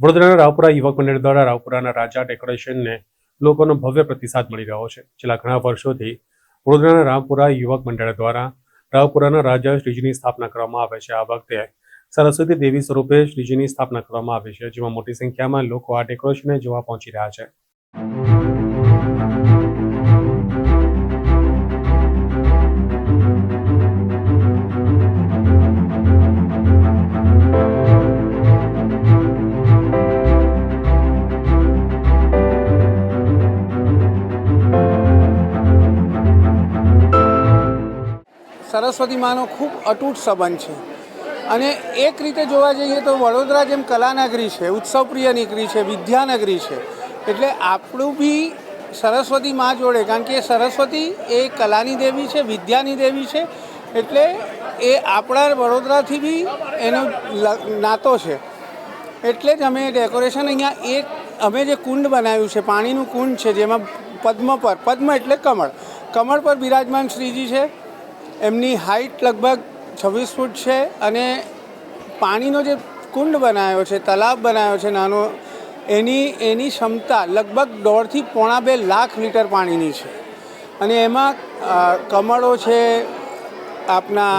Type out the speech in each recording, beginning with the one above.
વડોદરાના રાવપુરા યુવક મંડળ દ્વારા રાવપુરાના રાજા ડેકોરેશનને લોકોનો ભવ્ય પ્રતિસાદ મળી રહ્યો છે. છેલ્લા ઘણા વર્ષોથી વડોદરાના રાવપુરા યુવક મંડળ દ્વારા રાવપુરાના રાજા શ્રીજીની સ્થાપના કરવામાં આવે છે. આ વખતે સરસ્વતી દેવી સ્વરૂપે શ્રીજીની સ્થાપના કરવામાં આવી છે, જેમાં મોટી સંખ્યામાં લોકો આ ડેકોરેશનને જોવા પહોંચી રહ્યા છે. સરસ્વતી માનો ખૂબ અતૂટ સંબંધ છે. અને એક રીતે જોવા જઈએ તો વડોદરા જેમ કલાનગરી છે, ઉત્સવપ્રિય નગરી છે, વિદ્યાનગરી છે, એટલે આપણું બી સરસ્વતી માં જોડે, કારણ કે સરસ્વતી એ કલાની દેવી છે, વિદ્યાની દેવી છે, એટલે એ આપણા વડોદરાથી બી એનો નાતો છે. એટલે જ અમે ડેકોરેશન અહીંયા એક, અમે જે કુંડ બનાવ્યું છે, પાણીનું કુંડ છે, જેમાં પદ્મ પર, પદ્મ એટલે કમળ. કમળ પર બિરાજમાન શ્રીજી છે. એમની હાઇટ લગભગ છવ્વીસ ફૂટ છે અને પાણીનો જે કુંડ બનાવ્યો છે તલાવ બનાવ્યો છે નાનો, એની એની ક્ષમતા લગભગ દોઢથી પોણા બે લાખ લીટર પાણીની છે. અને એમાં કમળો છે, આપના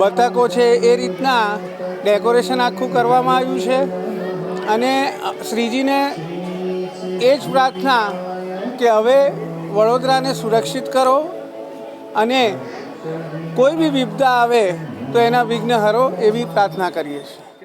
બતકો છે, એ રીતના ડેકોરેશન આખું કરવામાં આવ્યું છે. અને શ્રીજીને એ જ પ્રાર્થના કે હવે વડોદરાને સુરક્ષિત કરો અને કોઈ બી વિપદા આવે તો એના વિઘ્ન હરો એવી પ્રાર્થના કરીએ છીએ.